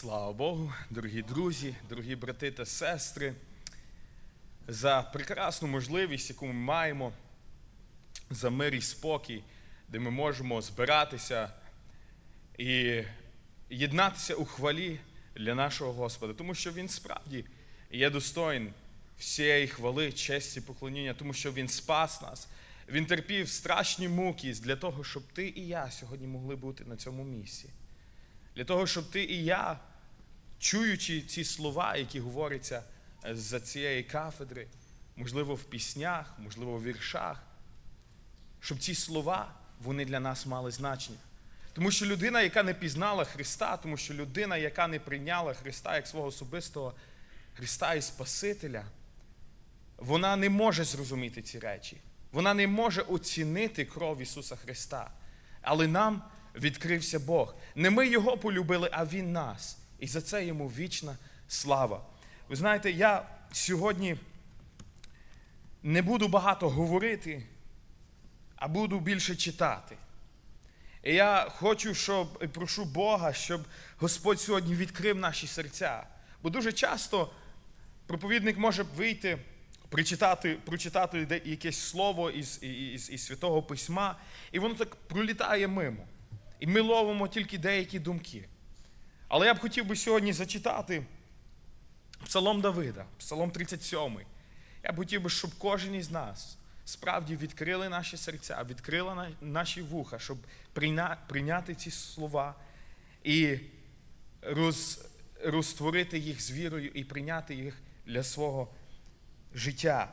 Слава Богу, дорогі друзі, дорогі брати та сестри, за прекрасну можливість, яку ми маємо, за мир і спокій, де ми можемо збиратися і єднатися у хвалі для нашого Господа, тому що Він справді є достоїн всієї хвали, честі, поклоніння, тому що Він спас нас. Він терпів страшні муки для того, щоб ти і я сьогодні могли бути на цьому місці. Для того, щоб ти і я, чуючи ці слова, які говоряться за цієї кафедри, можливо, в піснях, можливо, в віршах, щоб ці слова вони для нас мали значення. Тому що людина, яка не пізнала Христа, тому що людина, яка не прийняла Христа як свого особистого Христа і Спасителя, вона не може зрозуміти ці речі. Вона не може оцінити кров Ісуса Христа. Але нам відкрився Бог. Не ми Його полюбили, а Він нас. І за це йому вічна слава. Ви знаєте, я сьогодні не буду багато говорити, а буду більше читати. І я хочу, щоб і прошу Бога, щоб Господь сьогодні відкрив наші серця. Бо дуже часто проповідник може вийти, прочитати, прочитати якесь слово із, із, із Святого Письма, і воно так пролітає мимо. І ми ловимо тільки деякі думки. Але я б хотів би сьогодні зачитати Псалом Давида, Псалом 37. Я б хотів би, щоб кожен із нас справді відкрили наші серця, відкрили наші вуха, щоб прийняти ці слова і роз, розтворити їх з вірою і прийняти їх для свого життя.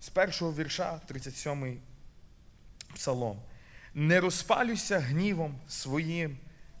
З першого вірша, 37 псалом. Не розпалюйся гнівом своїм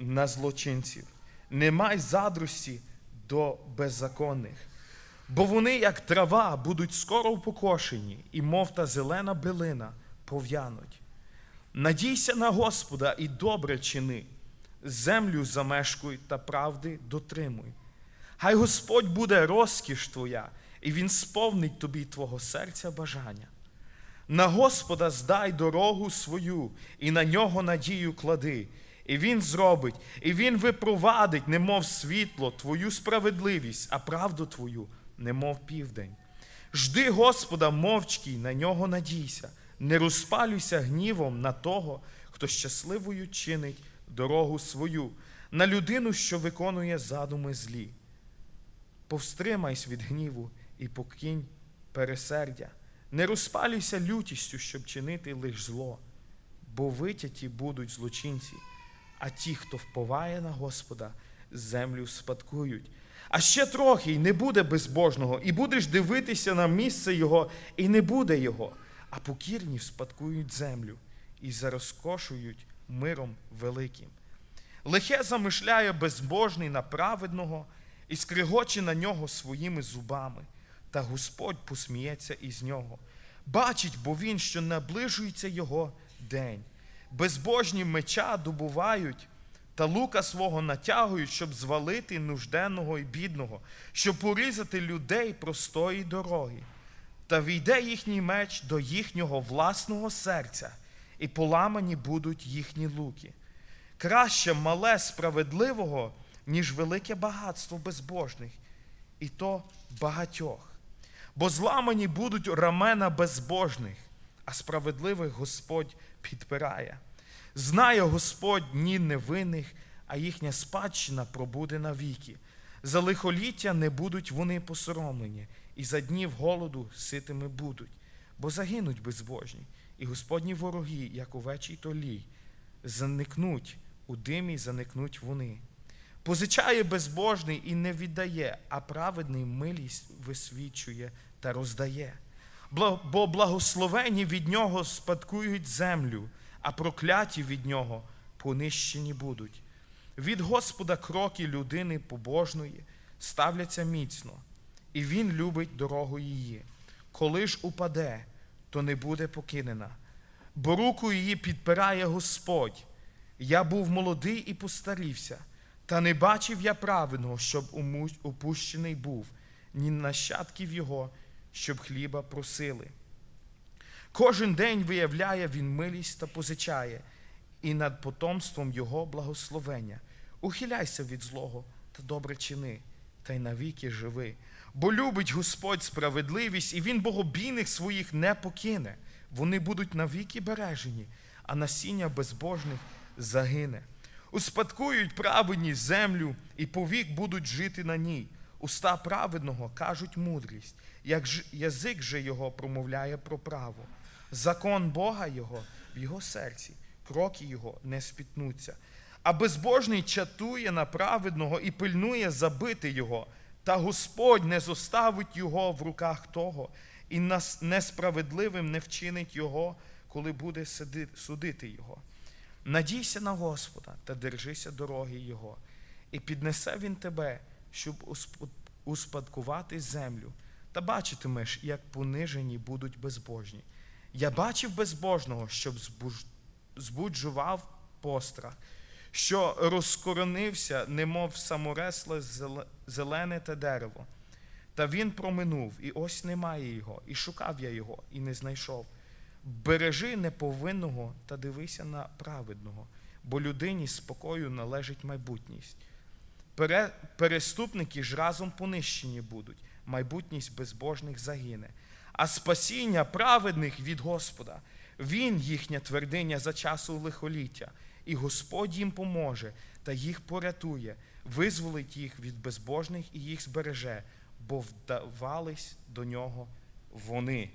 на злочинців, не май задрості до беззаконних, бо вони, як трава, будуть скоро покошені, і мов та зелена билина пов'януть. Надійся на Господа і добре чини, землю замешкуй та правди дотримуй. Хай Господь буде розкіш твоя, і Він сповнить тобі твого серця бажання. На Господа здай дорогу свою, і на нього надію клади, і Він зробить, і Він випровадить, немов світло, твою справедливість, а правду твою, немов південь. Жди Господа мовчки, на нього надійся, не розпалюйся гнівом на того, хто щасливою чинить дорогу свою, на людину, що виконує задуми злі. Повстримайся від гніву і покинь пересердя. Не розпалюйся лютістю, щоб чинити лиш зло, бо витяті будуть злочинці, а ті, хто вповає на Господа, землю спадкують. А ще трохи й не буде безбожного, і будеш дивитися на місце Його, і не буде Його, а покірні спадкують землю і зарозкошують миром великим. Лихе замишляє безбожний на праведного і скригоче на нього своїми зубами та Господь посміється із нього. Бачить, бо він, що наближується його день. Безбожні меча добувають та лука свого натягують, щоб звалити нужденного і бідного, щоб порізати людей простої дороги. Та війде їхній меч до їхнього власного серця, і поламані будуть їхні луки. Краще мале справедливого, ніж велике багатство безбожних, і то багатьох бо зламані будуть рамена безбожних, а справедливих Господь підпирає. Знає Господь дні невинних, а їхня спадщина пробуде навіки. За лихоліття не будуть вони посоромлені, і за днів голоду ситими будуть, бо загинуть безбожні, і Господні вороги, як овечій толій, заникнуть у димі, заникнуть вони. Позичає безбожний і не віддає, а праведний милість висвічує та роздає. Бо благословені від нього спадкують землю, а прокляті від нього понищені будуть. Від Господа кроки людини побожної ставляться міцно, і Він любить дорогу її. Коли ж упаде, то не буде покинена, бо руку її підпирає Господь. Я був молодий і постарівся. Та не бачив я праведного, щоб опущений був, ні нащадків його, щоб хліба просили. Кожен день виявляє він милість та позичає, і над потомством Його благословення. Ухиляйся від злого та добре чини, та й навіки живи. Бо любить Господь справедливість, і Він богобійних своїх не покине. Вони будуть навіки бережені, а насіння безбожних загине. Успадкують праведні землю, і повік будуть жити на ній. Уста праведного кажуть мудрість, як ж язик же його промовляє про право. Закон Бога його в його серці, кроки його не спітнуться. А безбожний чатує на праведного і пильнує забити його, та Господь не зоставить його в руках того, і нас- несправедливим не вчинить його, коли буде судити його. Надійся на Господа та держися дороги Його, і піднесе Він тебе, щоб успадкувати землю. Та бачитимеш, як понижені будуть безбожні. Я бачив безбожного, щоб збуджував пострах, що розкоронився, немов саморесле зелене те дерево. Та він проминув, і ось немає його, і шукав я його, і не знайшов. Бережи неповинного та дивися на праведного, бо людині спокою належить майбутність. Пере, переступники ж разом понищені будуть, майбутність безбожних загине. А спасіння праведних від Господа, Він їхня твердиня за часу лихоліття, і Господь їм поможе та їх порятує, визволить їх від безбожних і їх збереже, бо вдавались до нього вони.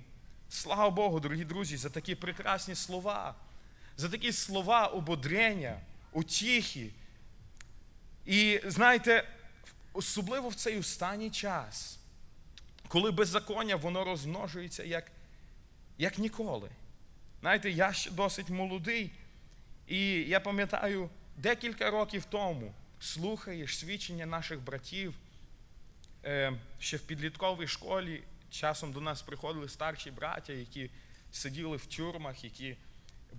Слава Богу, дорогі друзі, за такі прекрасні слова, за такі слова ободрення, утіхи. І знаєте, особливо в цей останній час, коли беззаконня воно розмножується як, як ніколи. Знаєте, я ще досить молодий, і я пам'ятаю, декілька років тому слухаєш свідчення наших братів е, ще в підлітковій школі. Часом до нас приходили старші браття, які сиділи в тюрмах, які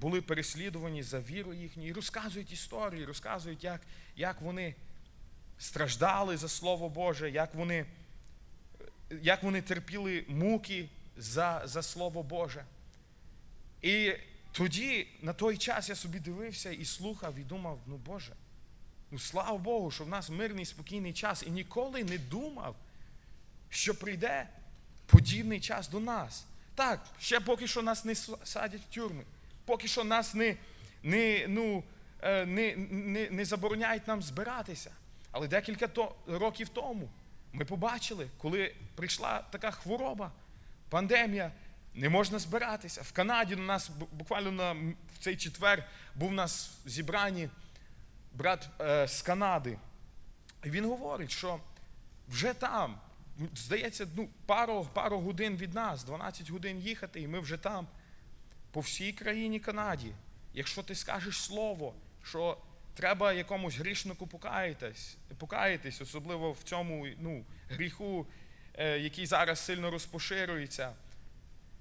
були переслідувані за віру їхню, і розказують історії, розказують, як, як вони страждали за Слово Боже, як вони, як вони терпіли муки за, за Слово Боже. І тоді, на той час, я собі дивився і слухав, і думав, ну Боже, ну слава Богу, що в нас мирний, спокійний час, і ніколи не думав, що прийде подібний час до нас. Так, ще поки що нас не садять в тюрми, поки що нас не, не, ну, е, не, не, не забороняють нам збиратися. Але декілька то, років тому ми побачили, коли прийшла така хвороба, пандемія, не можна збиратися. В Канаді на нас буквально на, в цей четвер був у нас в зібранні брат е, з Канади. І він говорить, що вже там, здається, ну, пару, пару годин від нас, 12 годин їхати, і ми вже там, по всій країні Канаді. Якщо ти скажеш слово, що треба якомусь грішнику покаятись, покаятись, особливо в цьому ну, гріху, е, який зараз сильно розпоширюється.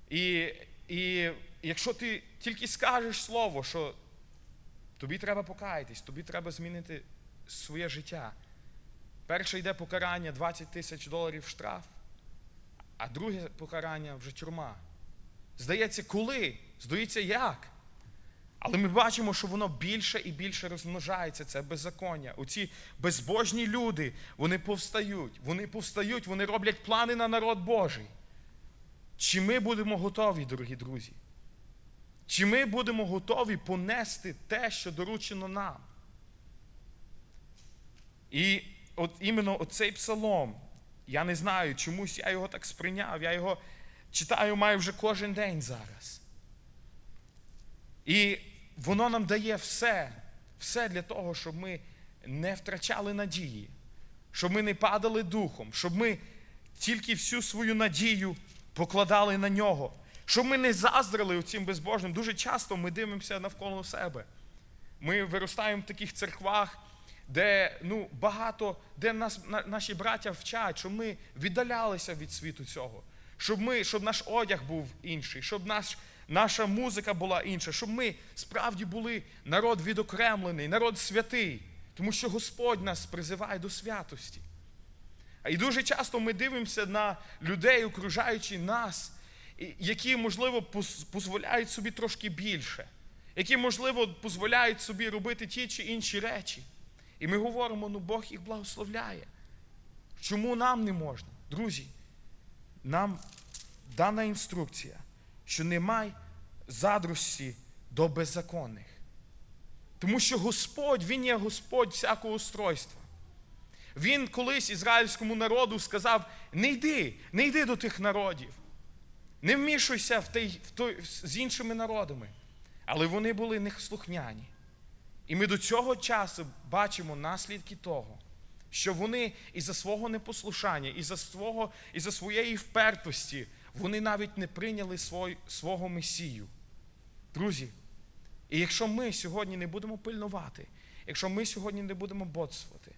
І, і якщо ти тільки скажеш слово, що тобі треба покаятись, тобі треба змінити своє життя. Перше йде покарання 20 тисяч доларів штраф, а друге покарання вже тюрма. Здається, коли? Здається, як? Але ми бачимо, що воно більше і більше розмножається, це беззаконня. Оці безбожні люди, вони повстають, вони повстають, вони роблять плани на народ Божий. Чи ми будемо готові, дорогі друзі? Чи ми будемо готові понести те, що доручено нам? І от іменно оцей псалом, я не знаю, чомусь я його так сприйняв, я його читаю маю вже кожен день зараз. І воно нам дає все, все для того, щоб ми не втрачали надії, щоб ми не падали духом, щоб ми тільки всю свою надію покладали на нього, щоб ми не заздрили цим безбожним. Дуже часто ми дивимося навколо себе. Ми виростаємо в таких церквах, де ну, багато, де нас, на, наші браття вчать, щоб ми віддалялися від світу цього, щоб, ми, щоб наш одяг був інший, щоб наш, наша музика була інша, щоб ми справді були народ відокремлений, народ святий, тому що Господь нас призиває до святості. І дуже часто ми дивимося на людей, окружаючи нас, які, можливо, дозволяють собі трошки більше, які, можливо, дозволяють собі робити ті чи інші речі. І ми говоримо, ну Бог їх благословляє. Чому нам не можна? Друзі, нам дана інструкція, що немає задрості до беззаконних. Тому що Господь, Він є Господь всякого устройства. Він колись ізраїльському народу сказав: не йди, не йди до тих народів, не вмішуйся в той, в той, з іншими народами. Але вони були неслухняні. І ми до цього часу бачимо наслідки того, що вони із-за свого непослушання, із-за свого, із-за своєї впертості, вони навіть не прийняли свой, свого Месію. Друзі, і якщо ми сьогодні не будемо пильнувати, якщо ми сьогодні не будемо боцувати,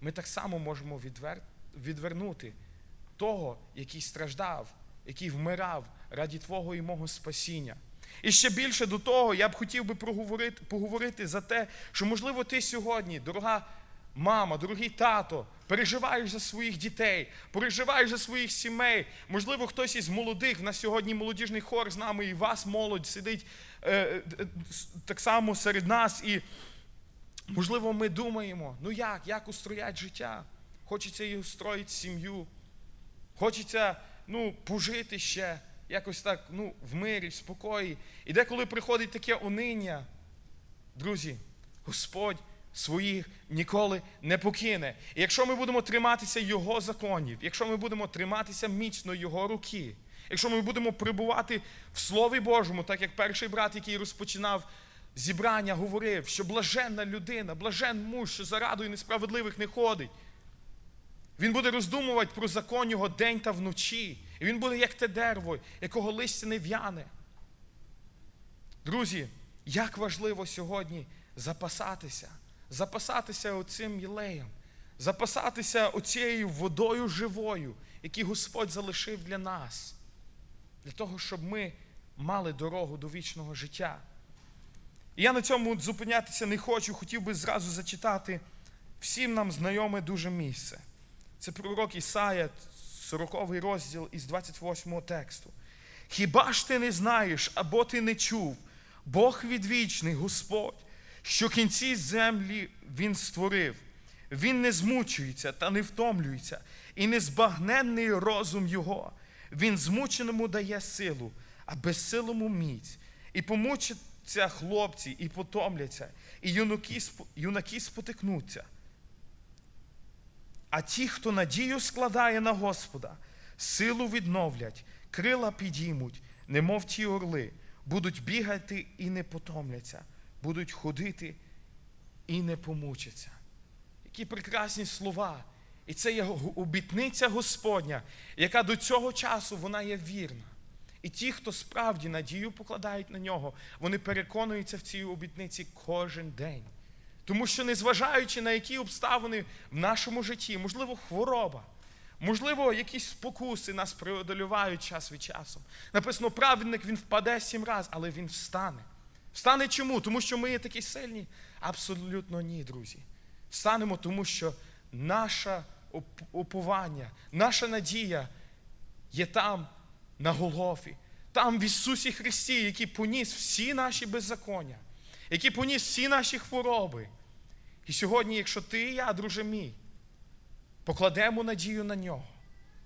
ми так само можемо відвер... відвернути того, який страждав, який вмирав раді Твого і мого спасіння. І ще більше до того, я б хотів би поговорити за те, що, можливо, ти сьогодні, дорога мама, дорогий тато, переживаєш за своїх дітей, переживаєш за своїх сімей. Можливо, хтось із молодих, в нас сьогодні молодіжний хор з нами, і вас молодь сидить е, е, так само серед нас. І, можливо, ми думаємо, ну як, як устроять життя? Хочеться і устроїти сім'ю, хочеться ну, пожити ще якось так ну, в мирі, в спокої. І деколи приходить таке униння, друзі, Господь своїх ніколи не покине. І якщо ми будемо триматися Його законів, якщо ми будемо триматися міцно Його руки, якщо ми будемо прибувати в Слові Божому, так як перший брат, який розпочинав зібрання, говорив, що блаженна людина, блажен муж, що за радою несправедливих не ходить. Він буде роздумувати про закон його день та вночі. І він буде як те дерево, якого листя не в'яне. Друзі, як важливо сьогодні запасатися, запасатися оцим єлеєм, запасатися оцією водою живою, яку Господь залишив для нас, для того, щоб ми мали дорогу до вічного життя. І я на цьому зупинятися не хочу, хотів би зразу зачитати всім нам знайоме дуже місце. Це пророк Ісая, 40 розділ із 28 тексту. Хіба ж ти не знаєш, або ти не чув, Бог відвічний, Господь, що кінці землі Він створив, Він не змучується та не втомлюється, і незбагненний розум Його. Він змученому дає силу, а безсилому міць. І помучаться хлопці, і потомляться, і юнаки, юнаки спотикнуться. А ті, хто надію складає на Господа, силу відновлять, крила підіймуть, немов ті орли, будуть бігати і не потомляться, будуть ходити і не помучаться. Які прекрасні слова! І це є обітниця Господня, яка до цього часу вона є вірна. І ті, хто справді надію покладають на нього, вони переконуються в цій обітниці кожен день. Тому що, незважаючи на які обставини в нашому житті, можливо, хвороба, можливо, якісь спокуси нас преодолювають час від часу. Написано, праведник він впаде сім разів, але він встане. Встане чому? Тому що ми є такі сильні? Абсолютно ні, друзі. Встанемо, тому що наше уповання, наша надія є там, на Голгофі, там в Ісусі Христі, який поніс всі наші беззаконня, який поніс всі наші хвороби. І сьогодні, якщо ти і я, друже мій, покладемо надію на нього,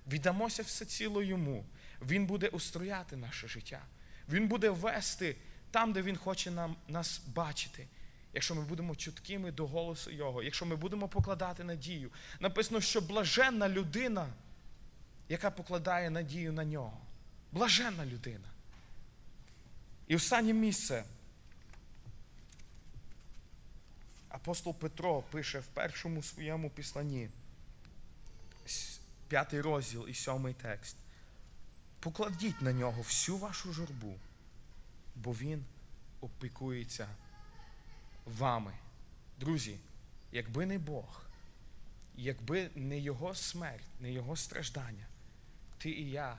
віддамося все ціло йому, Він буде устрояти наше життя. Він буде вести там, де Він хоче нам, нас бачити. Якщо ми будемо чуткими до голосу Його, якщо ми будемо покладати надію. Написано, що блаженна людина, яка покладає надію на нього. Блаженна людина. І останнє місце. Апостол Петро пише в першому своєму післанні, п'ятий розділ і сьомий текст. Покладіть на нього всю вашу журбу, бо він опікується вами. Друзі, якби не Бог, якби не Його смерть, не Його страждання, ти і я,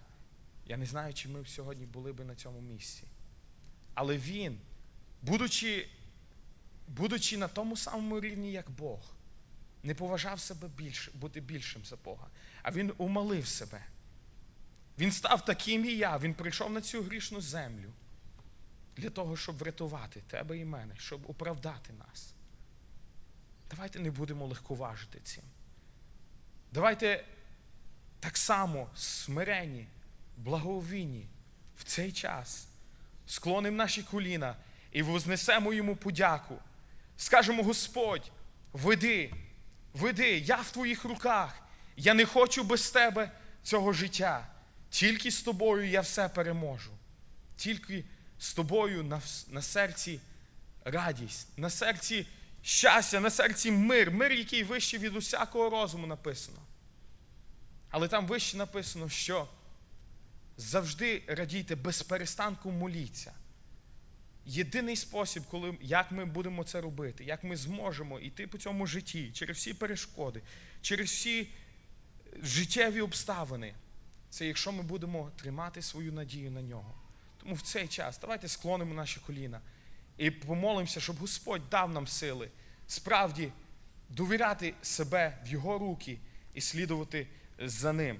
я не знаю, чи ми б сьогодні були б на цьому місці. Але Він, будучи будучи на тому самому рівні, як Бог, не поважав себе більше, бути більшим за Бога, а він умалив себе. Він став таким і я, він прийшов на цю грішну землю для того, щоб врятувати тебе і мене, щоб оправдати нас. Давайте не будемо легковажити цим. Давайте так само смирені, благовінні в цей час склонимо наші коліна і вознесемо йому подяку. Скажемо, Господь, веди, веди, я в твоїх руках. Я не хочу без тебе цього життя. Тільки з тобою я все переможу. Тільки з тобою на, на серці радість, на серці щастя, на серці мир, мир, який вищий від усякого розуму написано. Але там вище написано, що завжди радійте, без перестанку моліться. Єдиний спосіб, коли, як ми будемо це робити, як ми зможемо йти по цьому житті, через всі перешкоди, через всі життєві обставини, це якщо ми будемо тримати свою надію на нього. Тому в цей час давайте склонимо наші коліна і помолимося, щоб Господь дав нам сили справді довіряти себе в Його руки і слідувати за ним.